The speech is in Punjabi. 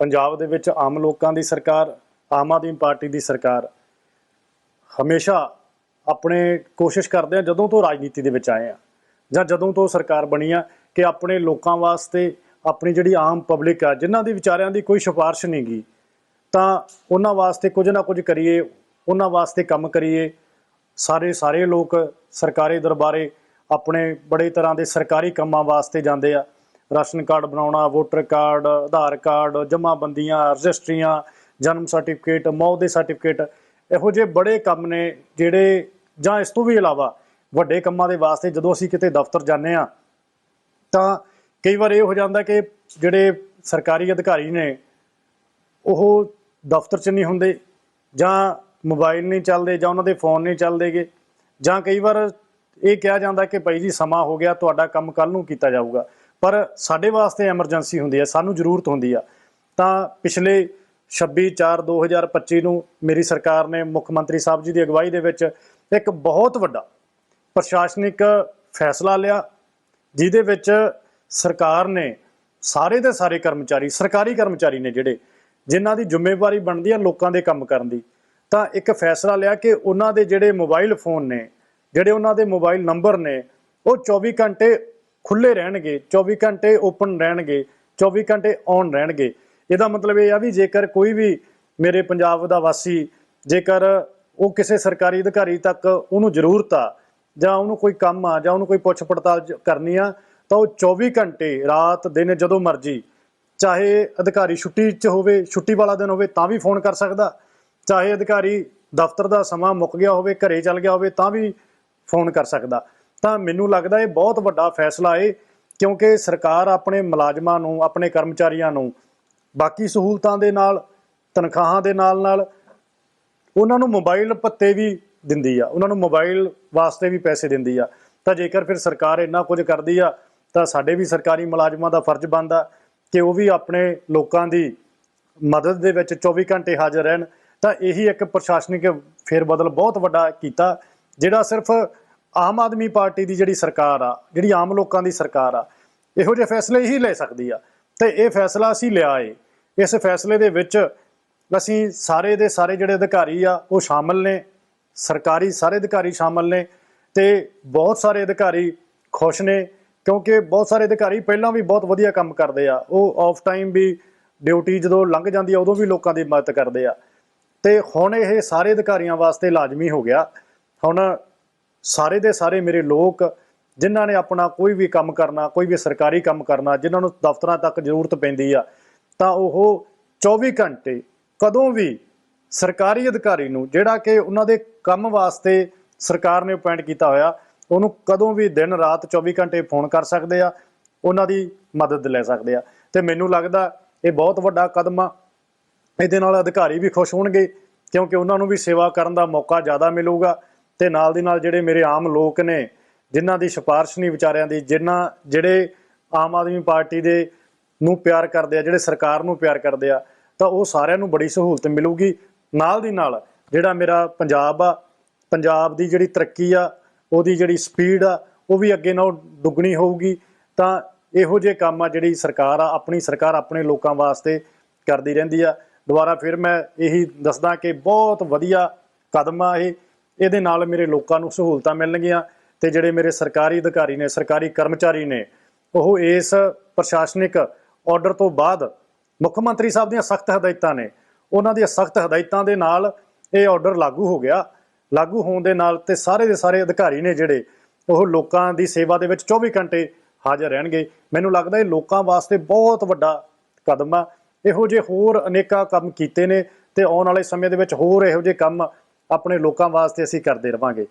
ਪੰਜਾਬ ਦੇ ਵਿੱਚ ਆਮ ਲੋਕਾਂ ਦੀ ਸਰਕਾਰ, ਆਮ ਆਦਮੀ ਪਾਰਟੀ ਦੀ ਸਰਕਾਰ ਹਮੇਸ਼ਾ ਆਪਣੇ ਕੋਸ਼ਿਸ਼ ਕਰਦੇ ਆ ਜਦੋਂ ਤੋਂ ਰਾਜਨੀਤੀ ਦੇ ਵਿੱਚ ਆਏ ਆ ਜਾਂ ਜਦੋਂ ਤੋਂ ਸਰਕਾਰ ਬਣੀ ਆ ਕਿ ਆਪਣੇ ਲੋਕਾਂ ਵਾਸਤੇ ਆਪਣੀ ਜਿਹੜੀ ਆਮ ਪਬਲਿਕ ਆ, ਜਿਨ੍ਹਾਂ ਦੀ ਵਿਚਾਰਿਆਂ ਦੀ ਕੋਈ ਸਿਫਾਰਿਸ਼ ਨਹੀਂ ਗੀ, ਤਾਂ ਉਹਨਾਂ ਵਾਸਤੇ ਕੁਝ ਨਾ ਕੁਝ ਕਰੀਏ, ਉਹਨਾਂ ਵਾਸਤੇ ਕੰਮ ਕਰੀਏ। ਸਾਰੇ ਸਾਰੇ ਲੋਕ ਸਰਕਾਰੀ ਦਰਬਾਰੇ ਆਪਣੇ ਬੜੇ ਤਰ੍ਹਾਂ ਦੇ ਸਰਕਾਰੀ ਕੰਮਾਂ ਵਾਸਤੇ ਜਾਂਦੇ ਆ। ਰਾਸ਼ਨ ਕਾਰਡ ਬਣਾਉਣਾ ਵੋਟਰ ਕਾਰਡ, ਆਧਾਰ ਕਾਰਡ ਜਮ੍ਹਾਂਬੰਦੀਆਂ ਰਜਿਸਟਰੀਆਂ, ਜਨਮ ਸਰਟੀਫਿਕੇਟ ਮੌਤ ਦੇ ਸਰਟੀਫਿਕੇਟ ਇਹੋ ਜਿਹੇ ਬੜੇ ਕੰਮ ਨੇ ਜਿਹੜੇ ਜਾਂ ਇਸ ਤੋਂ ਵੀ ਇਲਾਵਾ ਵੱਡੇ ਕੰਮਾਂ ਦੇ ਵਾਸਤੇ ਜਦੋਂ ਅਸੀਂ ਕਿਤੇ ਦਫ਼ਤਰ ਜਾਂਦੇ ਆ ਤਾਂ ਕਈ ਵਾਰ ਇਹ ਹੋ ਜਾਂਦਾ ਕਿ ਜਿਹੜੇ ਸਰਕਾਰੀ ਅਧਿਕਾਰੀ ਨੇ, ਉਹ ਦਫ਼ਤਰ 'ਚ ਨਹੀਂ ਹੁੰਦੇ ਜਾਂ ਮੋਬਾਈਲ ਨਹੀਂ ਚੱਲਦੇ ਜਾਂ ਉਹਨਾਂ ਦੇ ਫੋਨ ਨਹੀਂ ਚੱਲਦੇਗੇ ਜਾਂ ਕਈ ਵਾਰ ਇਹ ਕਿਹਾ ਜਾਂਦਾ ਕਿ ਭਾਈ ਜੀ ਸਮਾਂ ਹੋ ਗਿਆ, ਤੁਹਾਡਾ ਕੰਮ ਕੱਲ ਨੂੰ ਕੀਤਾ ਜਾਊਗਾ। ਪਰ ਸਾਡੇ ਵਾਸਤੇ ਐਮਰਜੈਂਸੀ ਹੁੰਦੀ ਹੈ, ਸਾਨੂੰ ਜ਼ਰੂਰਤ ਹੁੰਦੀ ਆ। ਤਾਂ ਪਿਛਲੇ 26 4 2025 ਨੂੰ ਮੇਰੀ ਸਰਕਾਰ ਨੇ ਮੁੱਖ ਮੰਤਰੀ ਸਾਹਿਬ ਜੀ ਦੀ ਅਗਵਾਈ ਦੇ ਵਿੱਚ ਇੱਕ ਬਹੁਤ ਵੱਡਾ ਪ੍ਰਸ਼ਾਸਨਿਕ ਫੈਸਲਾ ਲਿਆ, ਜਿਹਦੇ ਵਿੱਚ ਸਰਕਾਰ ਨੇ ਸਾਰੇ ਦੇ ਸਾਰੇ ਕਰਮਚਾਰੀ, ਸਰਕਾਰੀ ਕਰਮਚਾਰੀ ਨੇ ਜਿਹੜੇ, ਜਿਨ੍ਹਾਂ ਦੀ ਜ਼ਿੰਮੇਵਾਰੀ ਬਣਦੀ ਹੈ ਲੋਕਾਂ ਦੇ ਕੰਮ ਕਰਨ ਦੀ, ਤਾਂ ਇੱਕ ਫੈਸਲਾ ਲਿਆ ਕਿ ਉਹਨਾਂ ਦੇ ਜਿਹੜੇ ਮੋਬਾਈਲ ਫੋਨ ਨੇ, ਜਿਹੜੇ ਉਹਨਾਂ ਦੇ ਮੋਬਾਈਲ ਨੰਬਰ ਨੇ, ਉਹ 24 ਘੰਟੇ ਖੁੱਲੇ ਰਹਿਣਗੇ 24 ਘੰਟੇ ਓਪਨ ਰਹਿਣਗੇ 24 ਘੰਟੇ ਔਨ ਰਹਿਣਗੇ। ਇਹਦਾ ਮਤਲਬ ਇਹ ਆ ਵੀ ਜੇਕਰ ਕੋਈ ਵੀ ਮੇਰੇ ਪੰਜਾਬ ਦਾ ਵਾਸੀ, ਜੇਕਰ ਉਹ ਕਿਸੇ ਸਰਕਾਰੀ ਅਧਿਕਾਰੀ ਤੱਕ ਉਹਨੂੰ ਜ਼ਰੂਰਤ ਆ, ਜਾਂ ਉਹਨੂੰ ਕੋਈ ਕੰਮ ਆ, ਜਾਂ ਉਹਨੂੰ ਕੋਈ ਪੁੱਛ ਪੜਤਾਲ ਕਰਨੀ ਆ, ਤਾਂ ਉਹ 24 ਘੰਟੇ ਰਾਤ, ਦਿਨ ਜਦੋਂ ਮਰਜ਼ੀ, ਚਾਹੇ ਅਧਿਕਾਰੀ ਛੁੱਟੀ 'ਚ ਹੋਵੇ, ਛੁੱਟੀ ਵਾਲਾ ਦਿਨ ਹੋਵੇ, ਤਾਂ ਵੀ ਫੋਨ ਕਰ ਸਕਦਾ। ਚਾਹੇ ਅਧਿਕਾਰੀ ਦਫ਼ਤਰ ਦਾ ਸਮਾਂ ਮੁੱਕ ਗਿਆ ਹੋਵੇ, ਘਰੇ ਚਲ ਗਿਆ ਹੋਵੇ, ਤਾਂ ਵੀ ਫੋਨ ਕਰ ਸਕਦਾ। ਤਾਂ ਮੈਨੂੰ ਲੱਗਦਾ ਇਹ ਬਹੁਤ ਵੱਡਾ ਫੈਸਲਾ ਏ, ਕਿਉਂਕਿ ਸਰਕਾਰ ਆਪਣੇ ਮੁਲਾਜ਼ਮਾਂ ਨੂੰ, ਆਪਣੇ ਕਰਮਚਾਰੀਆਂ ਨੂੰ ਬਾਕੀ ਸਹੂਲਤਾਂ ਦੇ ਨਾਲ, ਤਨਖਾਹਾਂ ਦੇ ਨਾਲ ਨਾਲ ਉਹਨਾਂ ਨੂੰ ਮੋਬਾਈਲ ਭੱਤੇ ਵੀ ਦਿੰਦੀ ਆ, ਉਹਨਾਂ ਨੂੰ ਮੋਬਾਈਲ ਵਾਸਤੇ ਵੀ ਪੈਸੇ ਦਿੰਦੀ ਆ। ਤਾਂ ਜੇਕਰ ਫਿਰ ਸਰਕਾਰ ਇੰਨਾ ਕੁਝ ਕਰਦੀ ਆ, ਤਾਂ ਸਾਡੇ ਵੀ ਸਰਕਾਰੀ ਮੁਲਾਜ਼ਮਾਂ ਦਾ ਫਰਜ਼ ਬਣਦਾ ਕਿ ਉਹ ਵੀ ਆਪਣੇ ਲੋਕਾਂ ਦੀ ਮਦਦ ਦੇ ਵਿੱਚ 24 ਘੰਟੇ ਹਾਜ਼ਰ ਰਹਿਣ। ਤਾਂ ਇਹੀ ਇੱਕ ਪ੍ਰਸ਼ਾਸਨਿਕ ਫੇਰਬਦਲ ਬਹੁਤ ਵੱਡਾ ਕੀਤਾ, ਜਿਹੜਾ ਸਿਰਫ ਆਮ ਆਦਮੀ ਪਾਰਟੀ ਦੀ ਜਿਹੜੀ ਸਰਕਾਰ ਆ, ਜਿਹੜੀ ਆਮ ਲੋਕਾਂ ਦੀ ਸਰਕਾਰ ਆ, ਇਹੋ ਜਿਹੇ ਫੈਸਲੇ ਹੀ ਲੈ ਸਕਦੀ ਆ। ਤੇ ਇਹ ਫੈਸਲਾ ਅਸੀਂ ਲਿਆ ਏ। ਇਸ ਫੈਸਲੇ ਦੇ ਵਿੱਚ ਅਸੀਂ ਸਾਰੇ ਦੇ ਸਾਰੇ ਜਿਹੜੇ ਅਧਿਕਾਰੀ ਆ, ਉਹ ਸ਼ਾਮਲ ਨੇ। ਸਰਕਾਰੀ ਸਾਰੇ ਅਧਿਕਾਰੀ ਸ਼ਾਮਲ ਨੇ ਤੇ ਬਹੁਤ ਸਾਰੇ ਅਧਿਕਾਰੀ ਖੁਸ਼ ਨੇ, ਕਿਉਂਕਿ ਬਹੁਤ ਸਾਰੇ ਅਧਿਕਾਰੀ ਪਹਿਲਾਂ ਵੀ ਬਹੁਤ ਵਧੀਆ ਕੰਮ ਕਰਦੇ ਆ। ਉਹ ਆਫ ਟਾਈਮ ਵੀ ਡਿਊਟੀ ਜਦੋਂ ਲੰਘ ਜਾਂਦੀ ਆ, ਉਦੋਂ ਵੀ ਲੋਕਾਂ ਦੀ ਮਦਦ ਕਰਦੇ ਆ। ਤੇ ਹੁਣ ਇਹ ਸਾਰੇ ਅਧਿਕਾਰੀਆਂ ਵਾਸਤੇ ਲਾਜ਼ਮੀ ਹੋ ਗਿਆ। ਹੁਣ ਸਾਰੇ ਦੇ ਸਾਰੇ ਮੇਰੇ ਲੋਕ ਜਿਨ੍ਹਾਂ ਨੇ ਆਪਣਾ ਕੋਈ ਵੀ ਕੰਮ ਕਰਨਾ, ਕੋਈ ਵੀ ਸਰਕਾਰੀ ਕੰਮ ਕਰਨਾ, ਜਿਨ੍ਹਾਂ ਨੂੰ ਦਫ਼ਤਰਾਂ ਤੱਕ ਜ਼ਰੂਰਤ ਪੈਂਦੀ ਆ, ਤਾਂ ਉਹ 24 ਘੰਟੇ ਕਦੋਂ ਵੀ ਸਰਕਾਰੀ ਅਧਿਕਾਰੀ ਨੂੰ, ਜਿਹੜਾ ਕਿ ਉਹਨਾਂ ਦੇ ਕੰਮ ਵਾਸਤੇ ਸਰਕਾਰ ਨੇ ਅਪਾਇੰਟ ਕੀਤਾ ਹੋਇਆ, ਉਹਨੂੰ ਕਦੋਂ ਵੀ ਦਿਨ ਰਾਤ 24 ਘੰਟੇ ਫੋਨ ਕਰ ਸਕਦੇ ਆ, ਉਹਨਾਂ ਦੀ ਮਦਦ ਲੈ ਸਕਦੇ ਆ। ਤੇ ਮੈਨੂੰ ਲੱਗਦਾ ਇਹ ਬਹੁਤ ਵੱਡਾ ਕਦਮ ਆ। ਇਹਦੇ ਨਾਲ ਅਧਿਕਾਰੀ ਵੀ ਖੁਸ਼ ਹੋਣਗੇ, ਕਿਉਂਕਿ ਉਹਨਾਂ ਨੂੰ ਵੀ ਸੇਵਾ ਕਰਨ ਦਾ ਮੌਕਾ ਜ਼ਿਆਦਾ ਮਿਲੂਗਾ। ਤੇ ਨਾਲ ਦੀ ਨਾਲ ਜਿਹੜੇ ਮੇਰੇ ਆਮ ਲੋਕ ਨੇ, ਜਿਨ੍ਹਾਂ ਦੀ ਸਿਫਾਰਿਸ਼ ਨਹੀਂ ਵਿਚਾਰਿਆਂ ਦੀ, ਜਿਨ੍ਹਾਂ, ਜਿਹੜੇ ਆਮ ਆਦਮੀ ਪਾਰਟੀ ਦੇ ਨੂੰ ਪਿਆਰ ਕਰਦੇ ਆ, ਜਿਹੜੇ ਸਰਕਾਰ ਨੂੰ ਪਿਆਰ ਕਰਦੇ ਆ, ਤਾਂ ਉਹ ਸਾਰਿਆਂ ਨੂੰ ਬੜੀ ਸਹੂਲਤ ਮਿਲੂਗੀ। ਨਾਲ ਦੀ ਨਾਲ ਜਿਹੜਾ ਮੇਰਾ ਪੰਜਾਬ ਆ, ਪੰਜਾਬ ਦੀ ਜਿਹੜੀ ਤਰੱਕੀ ਆ, ਉਹਦੀ ਜਿਹੜੀ ਸਪੀਡ ਆ, ਉਹ ਵੀ ਅੱਗੇ ਨਾਲੋਂ ਦੁੱਗਣੀ ਹੋਊਗੀ। ਤਾਂ ਇਹੋ ਜਿਹੇ ਕੰਮ ਆ ਜਿਹੜੀ ਸਰਕਾਰ ਆ, ਆਪਣੀ ਸਰਕਾਰ ਆਪਣੇ ਲੋਕਾਂ ਵਾਸਤੇ ਕਰਦੀ ਰਹਿੰਦੀ ਆ। ਦੁਬਾਰਾ ਫਿਰ ਮੈਂ ਇਹੀ ਦੱਸਦਾ ਕਿ ਬਹੁਤ ਵਧੀਆ ਕਦਮ ਆ ਇਹ। ਇਹਦੇ ਨਾਲ ਮੇਰੇ ਲੋਕਾਂ ਨੂੰ ਸਹੂਲਤਾਂ ਮਿਲਣਗੀਆਂ ਤੇ ਜਿਹੜੇ ਮੇਰੇ ਸਰਕਾਰੀ ਅਧਿਕਾਰੀ ਨੇ, ਸਰਕਾਰੀ ਕਰਮਚਾਰੀ ਨੇ, ਉਹ ਇਸ ਪ੍ਰਸ਼ਾਸਨਿਕ ਆਰਡਰ ਤੋਂ ਬਾਅਦ ਮੁੱਖ ਮੰਤਰੀ ਸਾਹਿਬ ਦੀਆਂ ਸਖਤ ਹਦਾਇਤਾਂ ਨੇ। ਉਹਨਾਂ ਦੀਆਂ ਸਖਤ ਹਦਾਇਤਾਂ ਦੇ ਨਾਲ ਇਹ ਆਰਡਰ ਲਾਗੂ ਹੋ ਗਿਆ। ਲਾਗੂ ਹੋਣ ਦੇ ਨਾਲ ਤੇ ਸਾਰੇ ਦੇ ਸਾਰੇ ਅਧਿਕਾਰੀ ਨੇ ਜਿਹੜੇ, ਉਹ ਲੋਕਾਂ ਦੀ ਸੇਵਾ ਦੇ ਵਿੱਚ 24 ਘੰਟੇ ਹਾਜ਼ਰ ਰਹਿਣਗੇ। ਮੈਨੂੰ ਲੱਗਦਾ ਇਹ ਲੋਕਾਂ ਵਾਸਤੇ ਬਹੁਤ ਵੱਡਾ ਕਦਮ ਆ। ਇਹੋ ਜਿਹੇ ਹੋਰ ਅਨੇਕਾਂ ਕੰਮ ਕੀਤੇ ਨੇ ਤੇ ਆਉਣ ਵਾਲੇ ਸਮੇਂ ਦੇ ਵਿੱਚ ਹੋਰ ਇਹੋ ਜਿਹੇ ਕੰਮ ਆਪਣੇ ਲੋਕਾਂ ਵਾਸਤੇ ਅਸੀਂ ਕਰਦੇ ਰਵਾਂਗੇ।